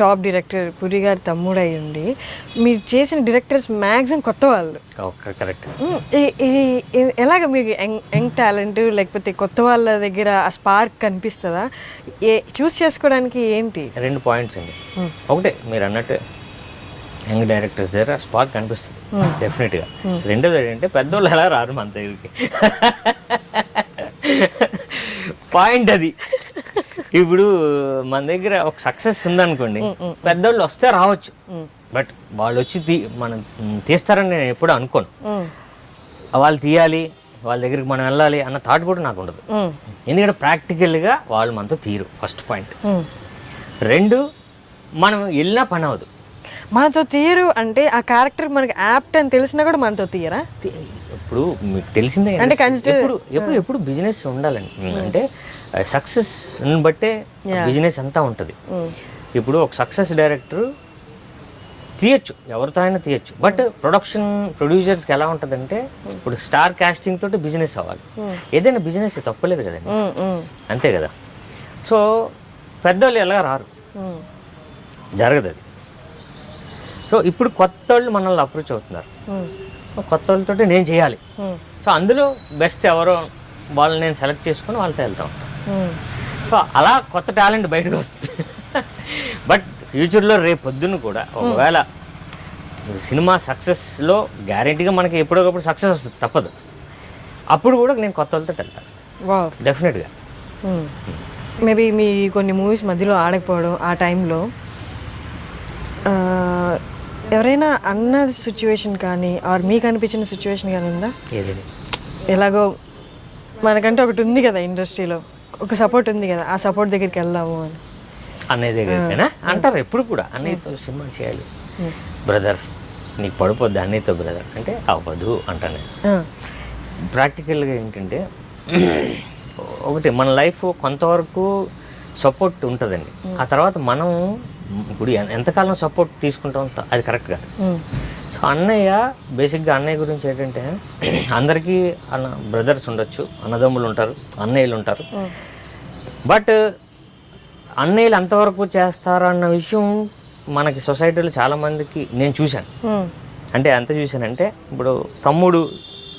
Top director పురి గారి తమ్ముడు అయి ఉండి మీరు చేసిన డైరెక్టర్స్ మ్యాక్సిమం కొత్త వాళ్ళు. కరెక్ట్. ఎలాగ మీకు యంగ్ యంగ్ టాలెంట్ లేకపోతే కొత్త వాళ్ళ దగ్గర ఆ స్పార్క్ కనిపిస్తుందా? ఏ చూస్ చేసుకోవడానికి ఏంటి? రెండు పాయింట్స్ అండి. ఒకటే మీరు అన్నట్టు యంగ్ డైరెక్టర్స్ దగ్గర స్పార్క్ కనిపిస్తుంది డెఫినెట్గా. రెండోది ఏంటంటే పెద్దోళ్ళు ఎలా రారు మన దగ్గరికి? పాయింట్ అది. ఇప్పుడు మన దగ్గర ఒక సక్సెస్ ఉందనుకోండి పెద్దోళ్ళు వస్తే రావచ్చు. బట్ వాళ్ళు వచ్చి తీ మనం తీస్తారని నేను ఎప్పుడు అనుకోను. వాళ్ళు తీయాలి వాళ్ళ దగ్గరికి మనం వెళ్ళాలి అన్న థాట్ కూడా నాకు ఉండదు. ఎందుకంటే ప్రాక్టికల్గా వాళ్ళు మనతో తీరు ఫస్ట్ పాయింట్. రెండు మనం వెళ్ళినా పని అవ్వదు. మనతో తీరు అంటే ఆ క్యారెక్టర్ మనకి యాప్ట్ అని తెలిసినా కూడా మనతో తీయరా? ఇప్పుడు మీకు తెలిసిందే ఎప్పుడు ఎప్పుడు ఎప్పుడు బిజినెస్ ఉండాలండి. అంటే సక్సెస్ బట్టే బిజినెస్ అంతా ఉంటుంది. ఇప్పుడు ఒక సక్సెస్ డైరెక్టర్ తీయచ్చు ఎవరితో అయినా తీయచ్చు. బట్ ప్రొడక్షన్ ప్రొడ్యూసర్స్కి ఎలా ఉంటుందంటే ఇప్పుడు స్టార్ కాస్టింగ్ తోటి బిజినెస్ అవ్వాలి. ఏదైనా బిజినెస్ తప్పలేదు కదండి. అంతే కదా. సో పెద్దోళ్ళు ఎలా రారు. జరగదు అది. సో ఇప్పుడు కొత్త వాళ్ళు మనల్ని అప్రోచ్ అవుతున్నారు. కొత్త వాళ్ళతోటి నేను చేయాలి. సో అందులో బెస్ట్ ఎవరో వాళ్ళని నేను సెలెక్ట్ చేసుకొని వాళ్ళతో వెళ్తా. ఉంటాను. సో అలా కొత్త టాలెంట్ బయటకు వస్తుంది. బట్ ఫ్యూచర్లో రేపు పొద్దున్న కూడా ఒకవేళ సినిమా సక్సెస్లో గ్యారంటీగా మనకి ఎప్పుడొకప్పుడు సక్సెస్ వస్తుంది తప్పదు. అప్పుడు కూడా నేను కొత్త వాళ్ళతో వెళ్తాను. వావ్ డెఫినెట్గా మేబీ మీ కొన్ని మూవీస్ మధ్యలో ఆడకపోవడం ఆ టైంలో ఎవరైనా అన్న సిచ్యువేషన్ కానీ ఆర్ మీకు అనిపించిన సిచ్యువేషన్ కానీ ఉందా? ఎలాగో మనకంటే ఒకటి ఉంది కదా ఇండస్ట్రీలో. ఒక సపోర్ట్ ఉంది కదా ఆ సపోర్ట్ దగ్గరికి వెళ్దాము అని. అన్నయ్య దగ్గరికైనా అంటారు ఎప్పుడు కూడా అన్నయ్యతో సినిమా చేయాలి. బ్రదర్ నీకు పడిపోద్ది అన్నయ్యతో బ్రదర్ అంటే అవ్వదు అంటాను ప్రాక్టికల్గా ఏంటంటే ఒకటి మన లైఫ్ కొంతవరకు సపోర్ట్ ఉంటుందండి. ఆ తర్వాత మనం ఇప్పుడు ఎంతకాలం సపోర్ట్ తీసుకుంటాం అది కరెక్ట్ కాదు. సో అన్నయ్య బేసిక్గా అన్నయ్య గురించి ఏంటంటే అందరికీ అన్న బ్రదర్స్ ఉండొచ్చు అన్నదమ్ములు ఉంటారు అన్నయ్యలు ఉంటారు. బట్ అన్నయ్యలు ఎంతవరకు చేస్తారు అన్న విషయం మనకి సొసైటీలో చాలామందికి నేను చూశాను. అంటే ఎంత చూశానంటే ఇప్పుడు తమ్ముడు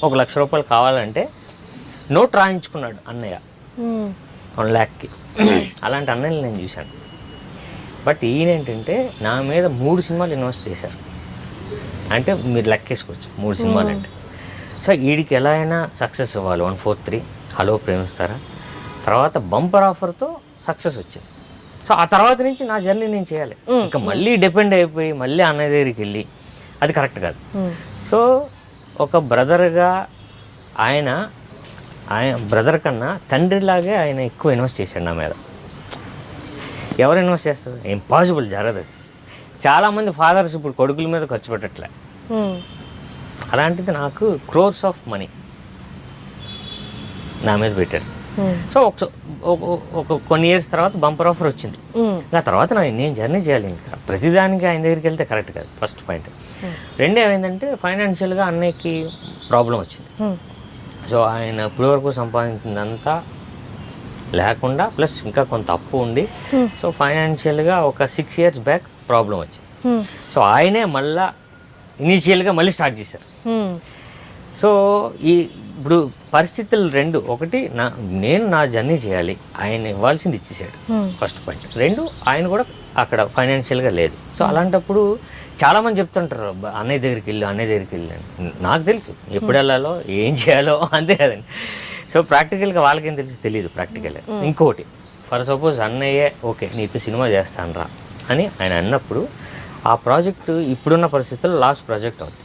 ఒక లక్ష రూపాయలు కావాలంటే నోట్ రాయించుకున్నాడు అన్నయ్య. వన్ ల్యాక్కి అలాంటి అన్నయ్యలు నేను చూశాను. బట్ ఈయన ఏంటంటే నా మీద మూడు సినిమాలు ఇన్వెస్ట్ చేశారు. అంటే మీరు లెక్కేసుకోవచ్చు మూడు సినిమాలు అంటే. సో వీడికి ఎలా అయినా సక్సెస్ అవ్వాలి. One four three. హలో ప్రేమిస్తారా? తర్వాత బంపర్ ఆఫర్తో సక్సెస్ వచ్చింది. సో ఆ తర్వాత నుంచి నా జర్నీ నేను చేయాలి. ఇంకా మళ్ళీ డిపెండ్ అయిపోయి మళ్ళీ అన్నయ్య దగ్గరికి వెళ్ళి అది కరెక్ట్ కాదు. సో ఒక బ్రదర్గా ఆయన ఆయన బ్రదర్ కన్నా తండ్రిలాగే ఆయన ఎక్కువ ఇన్వెస్ట్ చేశాడు నా మీద. ఎవరు ఇన్వెస్ట్ చేస్తారు? ఇంపాసిబుల్ జరగదు. చాలామంది ఫాదర్స్ ఇప్పుడు కొడుకుల మీద ఖర్చు పెట్టట్లే. ఉమ్, అలాంటిది నాకు క్రోర్స్ ఆఫ్ మనీ నా మీద పెట్టాడు. ఉమ్, సో ఒక కొన్ని ఇయర్స్ తర్వాత బంపర్ ఆఫర్ వచ్చింది. ఉమ్, ఇంకా తర్వాత నా నేను జర్నీ చేయాలి ఇంకా. ప్రతిదానికి ఆయన దగ్గరికి వెళ్తే కరెక్ట్ కాదు ఫస్ట్ పాయింట్ రెండో ఏమైందంటే ఫైనాన్షియల్గా అన్నయ్యకి ప్రాబ్లం వచ్చింది. సో ఆయన ఇప్పటి వరకు సంపాదించిందంతా లేకుండా ప్లస్ ఇంకా కొంత అప్పు ఉండి సో ఫైనాన్షియల్గా ఒక సిక్స్ ఇయర్స్ బ్యాక్ ప్రాబ్లం వచ్చింది. సో ఆయనే మళ్ళా ఇనీషియల్గా మళ్ళీ స్టార్ట్ చేశారు. సో ఈ ఇప్పుడు పరిస్థితులు రెండు. ఒకటి నా నేను నా జర్నీ చేయాలి. ఆయన ఇవ్వాల్సింది ఇచ్చేసాడు ఫస్ట్ పాయింట్ రెండు ఆయన కూడా అక్కడ ఫైనాన్షియల్గా లేదు. సో అలాంటప్పుడు చాలామంది చెప్తుంటారు "అబ్బా, అన్నయ్య దగ్గరికి వెళ్ళు అన్నయ్య దగ్గరికి వెళ్ళి నాకు తెలుసు. ఎప్పుడు వెళ్ళాలో ఏం చేయాలో అంతే కదండి. సో ప్రాక్టికల్గా వాళ్ళకేం తెలుసు? తెలియదు ప్రాక్టికల్గా ఇంకోటి ఫర్ సపోజ్ అన్నయ్యే ఓకే నీతో సినిమా చేస్తాను రా అని ఆయన అన్నప్పుడు ఆ ప్రాజెక్టు ఇప్పుడున్న పరిస్థితుల్లో లాస్ట్ ప్రాజెక్ట్ అవుతుంది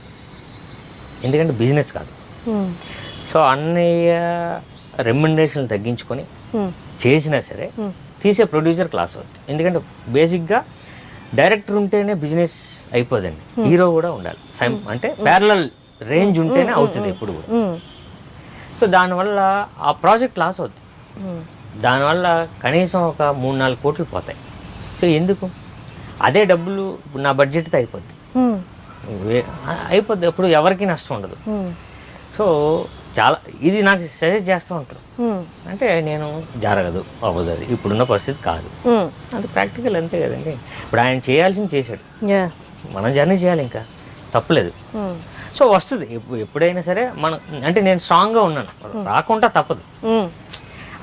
ఎందుకంటే బిజినెస్ కాదు. సో అన్నయ్య రెమ్యునరేషన్ తగ్గించుకొని ఉమ్, చేసినా సరే తీసే ప్రొడ్యూసర్ క్లాస్ అవుతుంది ఎందుకంటే బేసిక్గా డైరెక్టర్ ఉంటేనే బిజినెస్ అయిపోదండి. హీరో కూడా ఉండాలి. సైమ్ అంటే ప్యారలల్ రేంజ్ ఉంటేనే అవుతుంది ఎప్పుడు కూడా. సో దానివల్ల ఆ ప్రాజెక్ట్ లాస్ అవుతుంది ఉమ్, దానివల్ల కనీసం ఒక మూడు నాలుగు కోట్లు పోతాయి. సో ఎందుకు? అదే డబ్బులు ఇప్పుడు నా బడ్జెట్తో అయిపోద్ది. అయిపోద్ది. అప్పుడు ఎవరికి నష్టం ఉండదు. సో చాలా ఇది నాకు సజెస్ట్ చేస్తూ ఉంటారు. అంటే నేను జరగదు అవ్వదు ఇప్పుడున్న పరిస్థితి కాదు. అది ప్రాక్టికల్ అంతే కదండి. ఇప్పుడు ఆయన చేయాల్సింది చేశాడు. మనం జర్నీ చేయాలి ఇంకా. తప్పలేదు. సో వస్తుంది. ఎప్పు- ఎప్పుడైనా సరే మనం అంటే నేను స్ట్రాంగ్గా ఉన్నాను. రాకుండా తప్పదు.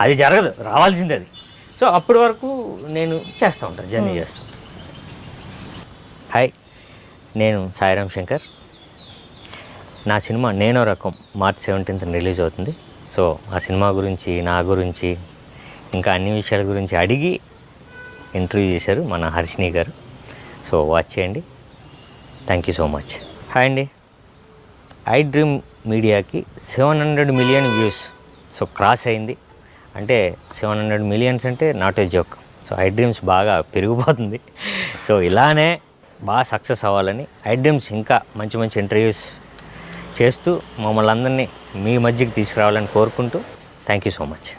అది జరగదు. రావాల్సింది అది. సో అప్పటి వరకు నేను చేస్తూ ఉంటాను. జర్నీ చేస్తాను హాయ్. నేను సాయిరామ్ శంకర్. నా సినిమా నేనో రకం మార్చ్ సెవెంటీన్త్ రిలీజ్ అవుతుంది. సో ఆ సినిమా గురించి నా గురించి ఇంకా అన్ని విషయాల గురించి అడిగి ఇంటర్వ్యూ చేశారు మన హర్షిని గారు. సో వాచ్ చేయండి. Thank you so much. Hi అండి. ఐ డ్రీమ్ మీడియాకి seven hundred million views. So cross అయింది. అంటే సెవెన్ హండ్రెడ్ మిలియన్స్ అంటే not a joke. So I dreams బాగా పెరిగిపోతుంది. సో ఇలానే బాగా సక్సెస్ అవ్వాలని ఐ డ్రీమ్స్ ఇంకా మంచి మంచి ఇంటర్వ్యూస్ చేస్తూ మమ్మల్ని అందరినీ మీ మధ్యకి తీసుకురావాలని కోరుకుంటూ థ్యాంక్ యూ సో మచ్.